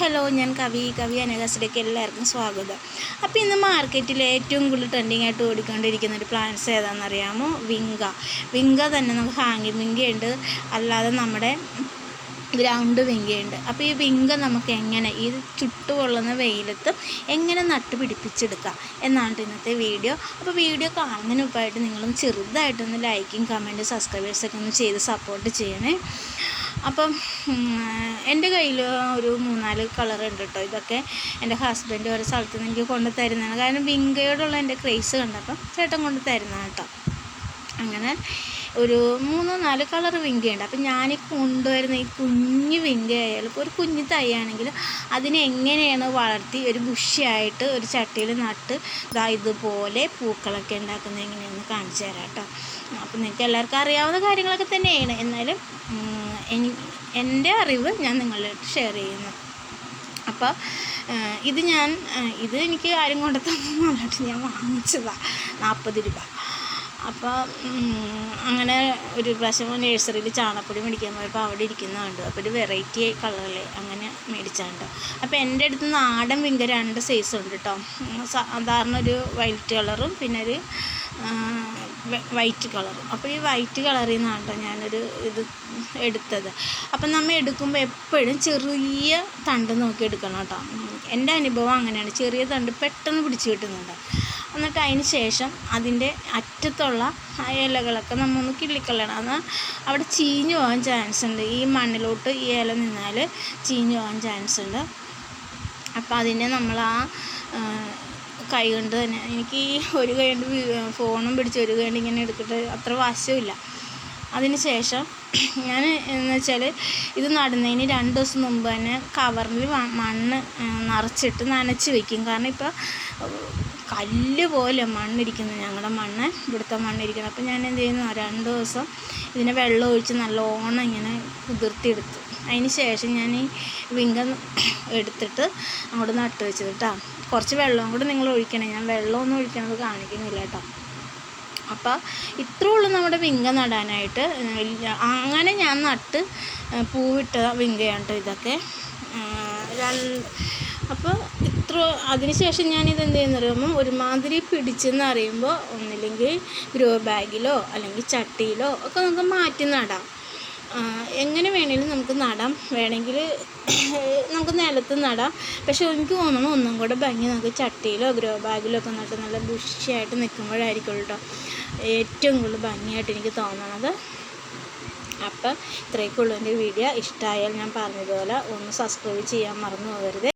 Hello ഞാൻ കവി കവി അനകാസിലേക്ക് എല്ലാവർക്കും സ്വാഗതം. അപ്പോൾ ഇന്ന് മാർക്കറ്റിൽ ഏറ്റവും കൂടുതൽ ട്രെൻഡിങ് ആയിട്ട് ഓടിക്കൊണ്ടിരിക്കുന്ന ഒരു പ്ലാന്റ്സ് ഏതാണെന്ന് അറിയാമോ? വിങ്ക. വിങ്ക തന്നെ നമുക്ക് ഹാങ്ങിങ് വിങ്കയുണ്ട്. അല്ലാതെ നമ്മുടെ ഗ്രൗണ്ട് വിങ്കയുണ്ട്. അപ്പോൾ ഈ വിങ്ക നമുക്ക് എങ്ങനെ ഈ ചുട്ടുകൊള്ളുന്ന വെയിലത്ത് എങ്ങനെ നട്ട് പിടിപ്പിച്ചെടുക്കാം എന്നാണ് ഇന്നത്തെ വീഡിയോ അപ്പോൾ വീഡിയോ കാണുന്നതിന് മുമ്പായിട്ട് നിങ്ങളും ചെറുതായിട്ടൊന്ന് ലൈക്കും കമന്റും സബ്സ്ക്രൈബേഴ്സൊക്കെ ഒന്ന് ചെയ്ത് സപ്പോർട്ട് ചെയ്യണേ. അപ്പം എന്റെ കയ്യിൽ ഒരു മൂന്നാൽ കളർ ഉണ്ട് കേട്ടോ ഇതൊക്കെ എന്റെ ഹസ്ബൻഡ് ഓരോ സ്ഥലത്ത് നിന്ന് എനിക്ക് കൊണ്ട് തരുന്നതാണ്. കാരണം വിങ്കയോടുള്ള എന്റെ ക്രേസ് കണ്ടപ്പം ചേട്ടൻ കൊണ്ട് തരുന്നതാണ് കേട്ടോ അങ്ങനെ ഒരു മൂന്നോ നാലോ കളർ വിങ്കയുണ്ട്. അപ്പം ഞാൻ കൊണ്ടുവരുന്ന ഈ കുഞ്ഞു വിങ്ക ആയാലും ഒരു കുഞ്ഞു തൈയാണെങ്കിൽ അതിനെ എങ്ങനെയാണ് വളർത്തി ഒരു ബുഷിയായിട്ട് ഒരു ചട്ടിയിൽ നട്ട് ഇതാ ഇതുപോലെ പൂക്കളൊക്കെ ഉണ്ടാക്കുന്നത് എങ്ങനെയാണെന്ന് കാണിച്ചു തരാം കേട്ടോ. അപ്പം നിങ്ങൾക്ക് എല്ലാവർക്കും അറിയാവുന്ന കാര്യങ്ങളൊക്കെ തന്നെയാണ്. എന്നാലും എനി എന്റെ അറിവ് ഞാൻ നിങ്ങളായിട്ട് ഷെയർ ചെയ്യുന്നു. അപ്പോൾ ഇത് ഞാൻ ഇത് എനിക്ക് ആരും കൊണ്ട് പറഞ്ഞിട്ട് ഞാൻ വാങ്ങിച്ചതാണ് നാൽപ്പത് രൂപ. അപ്പോൾ അങ്ങനെ ഒരു പ്രാവശ്യം നേഴ്സറിയിൽ ചാണകപ്പൊടി മേടിക്കാൻ പോയപ്പോൾ അവിടെ ഇരിക്കുന്നതുണ്ട് അപ്പോൾ ഒരു വെറൈറ്റി കളറിൽ അങ്ങനെ മേടിച്ചാണ്ട് അപ്പോൾ എന്റെ അടുത്ത് നാടൻ വിങ്ക രണ്ട് സൈസ് ഉണ്ട് കേട്ടോ സാധാരണ ഒരു വൈറ്റ് കളറും പിന്നെ ഒരു വൈറ്റ് കളറും അപ്പോൾ ഈ വൈറ്റ് കളറിൽ നിന്നാണ് കേട്ടോ ഞാനൊരു ഇത് എടുത്തത്. അപ്പം നമ്മൾ എടുക്കുമ്പോൾ എപ്പോഴും ചെറിയ തണ്ട് നോക്കി എടുക്കണം കേട്ടോ എന്റെ അനുഭവം അങ്ങനെയാണ്. ചെറിയ തണ്ട് പെട്ടെന്ന് പിടിച്ച് കിട്ടുന്നുണ്ട്. എന്നിട്ട് അതിന് ശേഷം അതിന്റെ അറ്റത്തുള്ള ആ ഇലകളൊക്കെ നമ്മൾ ഒന്ന് കിള്ളിക്കളയണം അത് അവിടെ ചീഞ്ഞു പോകാൻ ചാൻസ് ഉണ്ട്. ഈ മണ്ണിലോട്ട് ഈ ഇല നിന്നാൽ ചീഞ്ഞു പോകാൻ ചാൻസ് ഉണ്ട്. അപ്പോൾ അതിനെ നമ്മൾ ആ കൈ കൊണ്ട് തന്നെ എനിക്ക് ഈ ഒരു കൈ കൊണ്ട് ഫോണും പിടിച്ച് ഒരു കൈ കൊണ്ട് ഇങ്ങനെ എടുത്തിട്ട് അത്ര വാശമില്ല അതിന് ശേഷം ഞാൻ എന്ന് വെച്ചാൽ ഇത് നടുന്നതിന് രണ്ട് ദിവസം മുമ്പ് തന്നെ കവറിൽ മണ്ണ് നിറച്ചിട്ട് നനച്ച് വെക്കും. കാരണം ഇപ്പോൾ കല്ല് പോലെ മണ്ണിരിക്കുന്നത് ഞങ്ങളുടെ മണ്ണ് ഇവിടുത്തെ മണ്ണിരിക്കുന്നത് അപ്പോൾ ഞാൻ എന്ത് ചെയ്യുന്നു? രണ്ട് ദിവസം ഇതിനെ വെള്ളം ഒഴിച്ച് നല്ലോണം ഇങ്ങനെ കുതിർത്തിയെടുത്തു. അതിന് ശേഷം ഞാൻ ഈ വിങ്ക എടുത്തിട്ട് അങ്ങോട്ട് നട്ട് വെച്ചത് കേട്ടോ കുറച്ച് വെള്ളവും കൂടെ നിങ്ങൾ ഒഴിക്കണേ. ഞാൻ വെള്ളമൊന്നും ഒഴിക്കണത് കാണിക്കുന്നില്ല കേട്ടോ അപ്പോൾ ഇത്രേ ഉള്ളൂ നമ്മുടെ വിങ്ക നടാനായിട്ട്. അങ്ങനെ ഞാൻ നട്ട് പൂവിട്ട വിങ്കയാണ് കേട്ടോ ഇതൊക്കെ. രണ്ട് അപ്പോൾ ഇത്ര അതിനുശേഷം ഞാനിത് എന്ത് ചെയ്യുന്ന പറയുമ്പോൾ ഒരുമാതിരി പിടിച്ചെന്ന് അറിയുമ്പോൾ ഒന്നില്ലെങ്കിൽ ഗ്രോ ബാഗിലോ അല്ലെങ്കിൽ ചട്ടിയിലോ ഒക്കെ നമുക്ക് മാറ്റി നടാം. എങ്ങനെ വേണമെങ്കിലും നമുക്ക് നടാം. വേണമെങ്കിൽ നമുക്ക് നിലത്ത് നടാം. പക്ഷേ എനിക്ക് തോന്നുന്നു ഒന്നും കൂടെ ഭംഗി നമുക്ക് ചട്ടിയിലോ ഗ്രോ ബാഗിലോ ഒക്കെ നട്ട് നല്ല ബുഷിയായിട്ട് നിൽക്കുമ്പോഴായിരിക്കും കേട്ടോ ഏറ്റവും കൂടുതൽ ഭംഗിയായിട്ട് എനിക്ക് തോന്നണത്. അപ്പം ഇത്രയൊക്കെ ഉള്ളൂ എന്റെ വീഡിയോ. ഇഷ്ടമായാൽ ഞാൻ പറഞ്ഞതുപോലെ ഒന്ന് സബ്സ്ക്രൈബ് ചെയ്യാൻ മറന്നു പോകരുത്.